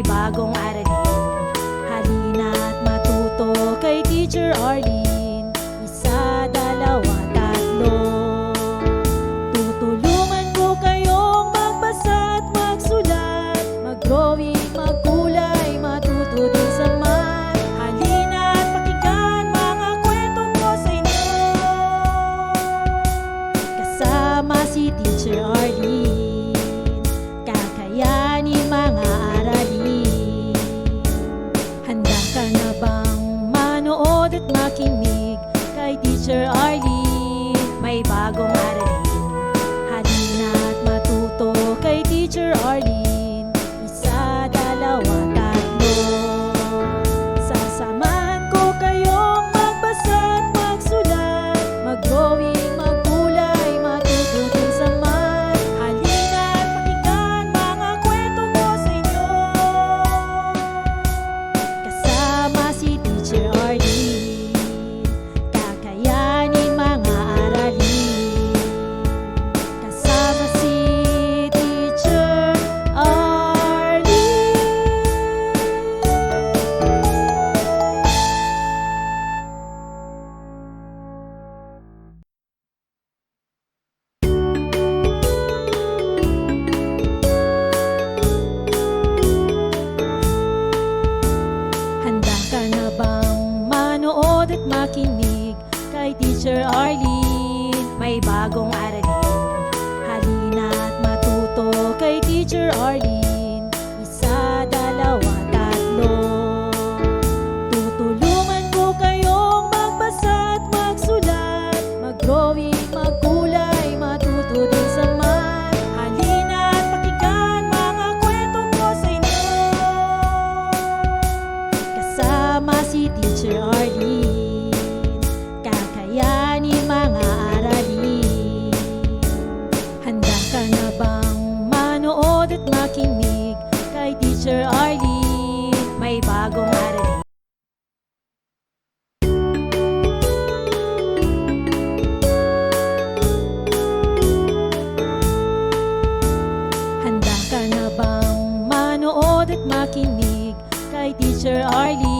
may bagong aralin Halina at matuto kay Teacher Arlene. Isa, dalawa, tatlo. Tutulungan ko kayong magbasa at magsulat. Mag-drawing, mag Sir Arlene Kakayanin mga aralin. Handa ka bang manood at makinig Kay Teacher Arlene May bagong aralin. Handa ka bang manood at makinig Kay Teacher Arlene